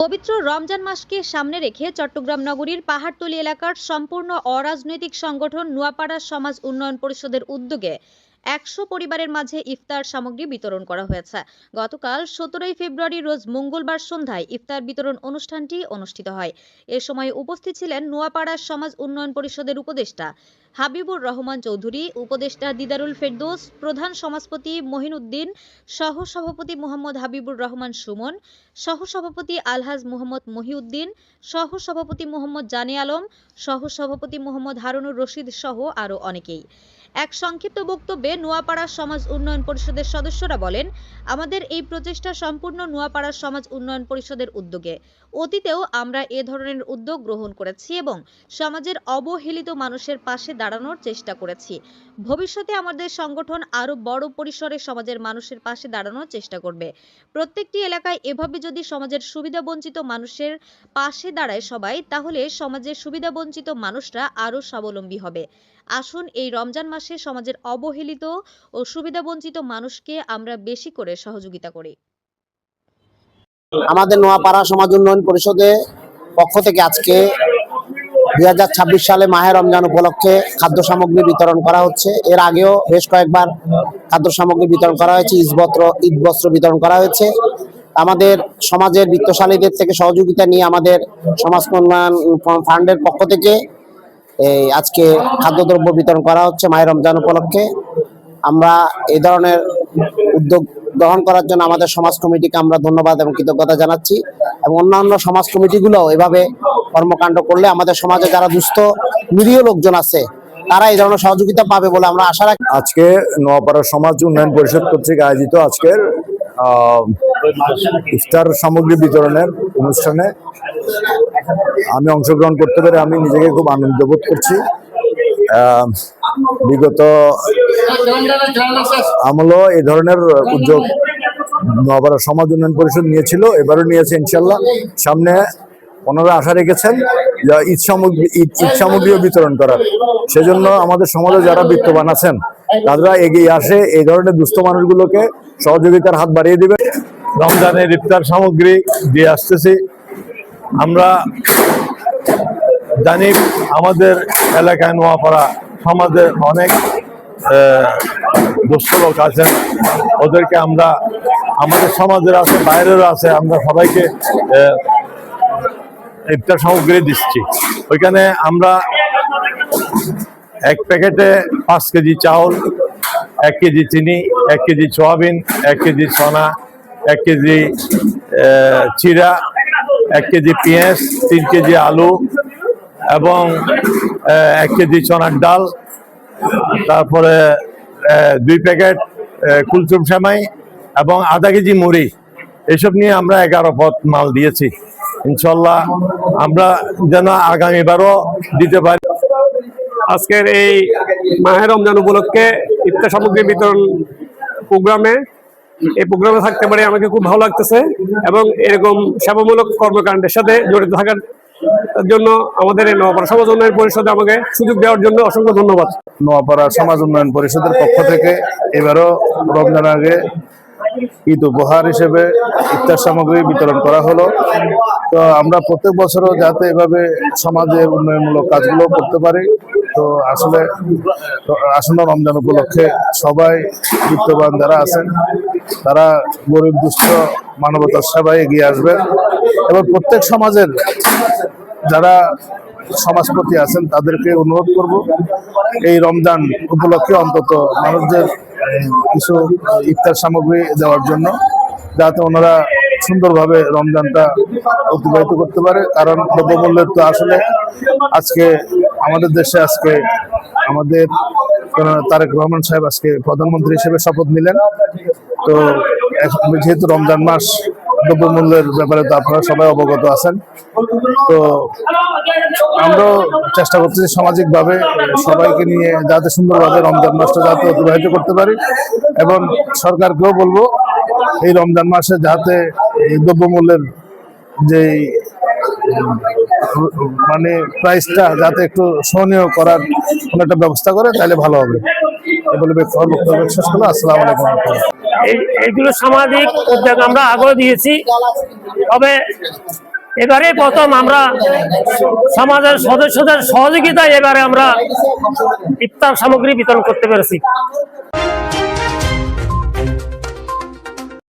পবিত্র রমজান মাসকে সামনে রেখে চট্টগ্রাম নগরীর পাহাড়তলী এলাকার সম্পূর্ণ অরাজনৈতিক সংগঠন নোয়াপাড়া সমাজ উন্নয়ন পরিষদের উদ্যোগে একশো পরিবারের মাঝে ইফতার সামগ্রী বিতরণ করা হয়েছে। গতকাল সতেরোই ফেব্রুয়ারি রোজ মঙ্গলবার সন্ধ্যায় ইফতার বিতরণ অনুষ্ঠানটি অনুষ্ঠিত হয়। এ সময় উপস্থিত ছিলেন নোয়াপাড়া সমাজ উন্নয়ন পরিষদের উপদেষ্টা হাবিবুর রহমান চৌধুরী, উপদেষ্টা দিদারুল ফেরদৌস, প্রধান সমাজপতি মহিনুদ্দিন সহ সভাপতি মোহাম্মদ হাবিবুর রহমান সুমন সহ সভাপতি আলহাজ মোহাম্মদ মহিউদ্দিন সহ সভাপতি মোহাম্মদ জানে আলম সহ সভাপতি মোহাম্মদ হারুনুর রশিদ সহ আরও অনেকেই। এক সংক্ষিপ্ত বক্তব্যে নোয়াপাড়া সমাজ উন্নয়ন পরিষদের সদস্যরা বলেন, আমাদের এই প্রচেষ্টা সম্পূর্ণ নোয়াপাড়া সমাজ উন্নয়ন পরিষদের উদ্যোগে। অতীতেও আমরা এ ধরনের উদ্যোগ গ্রহণ করেছি এবং সমাজের অবহেলিত মানুষের পাশে দাঁড়ানোর চেষ্টা করেছি। ভবিষ্যতে আমাদের সংগঠন আরও বড় পরিসরে সমাজের মানুষের পাশে দাঁড়ানোর চেষ্টা করবে। প্রত্যেকটি এলাকায় এভাবে যদি সমাজের সুবিধাবঞ্চিত মানুষের পাশে দাঁড়ায় সবাই, তাহলে সমাজের সুবিধাবঞ্চিত মানুষরা আরও স্বাবলম্বী হবে। আসুন এই রমজান মাসে সমাজের অবহেলিত ও সুবিধাবঞ্চিত মানুষকে আমরা বেশি করে সহযোগিতা করি। আমাদের নোয়াপাড়া সমাজ উন্নয়ন পরিষদে পক্ষ থেকে আজকে দুই হাজার ছাব্বিশ সালে মাহে রমজান উপলক্ষে খাদ্য সামগ্রী বিতরণ করা হচ্ছে। এর আগেও বেশ কয়েকবার খাদ্য সামগ্রী বিতরণ করা হয়েছে ঈদবস্ত্র ঈদ বস্ত্র বিতরণ করা হয়েছে। আমাদের সমাজের বৃত্তশালীদের থেকে সহযোগিতা নিয়ে আমাদের সমাজ কল্যাণ ফান্ডের পক্ষ থেকে এই আজকে খাদ্যদ্রব্য বিতরণ করা হচ্ছে মাহে রমজান উপলক্ষে। আমরা এই ধরনের উদ্যোগ গ্রহণ করার জন্য আমাদের সমাজ কমিটিকে আমরা ধন্যবাদ এবং কৃতজ্ঞতা জানাচ্ছি এবং অন্যান্য সমাজ কমিটিগুলো এভাবে কর্মকাণ্ড করলে আমাদের সমাজে যারা দুস্থ, নিরীহ লোকজন আছে, তারা এই ধরনের সহযোগিতা পাবে বলে আমরা আশা রাখি। আজকে নোয়াপাড়া সমাজ উন্নয়ন পরিষদ কর্তৃক আয়োজিত আজকের ইফতার সামগ্রী বিতরণের অনুষ্ঠানে আমি অংশগ্রহণ করতে পেরে আমি নিজেকে খুব আনন্দ বোধ করছি। বিগত আমলও এই ধরনের উদ্যোগ নোয়াপাড়া সমাজ উন্নয়ন পরিষদ নিয়েছিল, এবারও নিয়েছে ইনশাল্লাহ সামনে ওনারা আশা রেখেছেন ঈদ সামগ্রী ঈদ ঈদ সামগ্রীও বিতরণ করার। সেজন্য আমাদের সমাজে যারা বিত্তবান আছেন, তারা এগিয়ে আসে এই ধরনের দুস্থ মানুষগুলোকে সহযোগিতার হাত বাড়িয়ে দিবে। রমজানের ইফতার সামগ্রী দিয়ে আসতেছি। আমরা জানি আমাদের এলাকায় নোয়াপাড়া সমাজে অনেক দুস্থ লোক আছেন। ওদেরকে আমরা, আমাদের সমাজের আছে, বাইরেরও আছে, আমরা সবাইকে ইফতার সামগ্রী দিচ্ছি। ওইখানে আমরা এক প্যাকেটে পাঁচ কেজি চাউল, এক কেজি চিনি, এক কেজি সোয়াবিন, এক কেজি সোনা, এক কেজি চিরা এক কেজি পেঁয়াজ, তিন কেজি আলু এবং এক কেজি চনার ডাল, তারপরে দুই প্যাকেট কুলচুম সেমাই এবং আধা কেজি মুড়ি। এসব নিয়ে আমরা এগারো পথ মাল দিয়েছি। ইনশাল্লাহ আমরা যেন আগামীবারও দিতে পারি। আজকের এই মাহের রমজান উপলক্ষে ইফতার সামগ্রী বিতরণ প্রোগ্রামে এই প্রোগ্রামে থাকতে পারে, আমাকে খুব ভালো লাগতেছে এবং এরকম সেবামূলক কর্মকাণ্ডের সাথে জড়িত থাকার জন্য আমাদের এই নোয়াপাড়া সমাজ উন্নয়ন পরিষদে আমাকে সুযোগ দেওয়ার জন্য অসংখ্য ধন্যবাদ। নোয়াপাড়া সমাজ উন্নয়ন পরিষদের পক্ষ থেকে এবারও রমজান আগে ঈদ উপহার হিসেবে ইফতার সামগ্রী বিতরণ করা হলো। তো আমরা প্রত্যেক বছরও যাতে এভাবে সমাজের উন্নয়নমূলক কাজগুলো করতে পারি। তো আসলে আসন্ন রমজান উপলক্ষে সবাই বিত্তবান যারা আছেন তারা গরিব, দুস্থ, মানবতার সেবায় এগিয়ে আসবেন। এবং প্রত্যেক সমাজের যারা সমাজপতি আছেন, তাদেরকে অনুরোধ করব, এই রমজান উপলক্ষে অন্তত মানুষদের কিছু ইফতার সামগ্রী দেওয়ার জন্য, যাতে ওনারা সুন্দরভাবে রমজানটা অতিবাহিত করতে পারে। কারণ দ্রব্যমূল্যের তো আসলে আজকে আমাদের দেশে, আজকে আমাদের তারেক রহমান সাহেব আজকে প্রধানমন্ত্রী হিসেবে শপথ নিলেন। তো যেহেতু রমজান মাস, দ্রব্যমূল্যের ব্যাপারে তো আপনারা সবাই অবগত আছেন। তো আমরাও চেষ্টা করতেছি সামাজিকভাবে সবাইকে নিয়ে যাতে সুন্দরভাবে রমজান মাসটা যাতে অতিবাহিত করতে পারি এবং সরকারকেও বলব, এই রমজান মাসে যাতে এই দ্রব্যমূল্যের যে মানে প্রাইসটা যাতে একটু সহনীয় করার কোনো একটা ব্যবস্থা করে, তাহলে ভালো হবে। এ বলে ব্যক্তিগত বক্তব্য শেষ করল আসসালামু আলাইকুম এই এইগুলো সামাজিক উদ্যোগ আমরা আগ্রহ দিয়েছি। তবে এবারে প্রথম আমরা সমাজের সদস্যদের সহযোগিতায় এবারে আমরা ইফতার সামগ্রী বিতরণ করতে পেরেছি।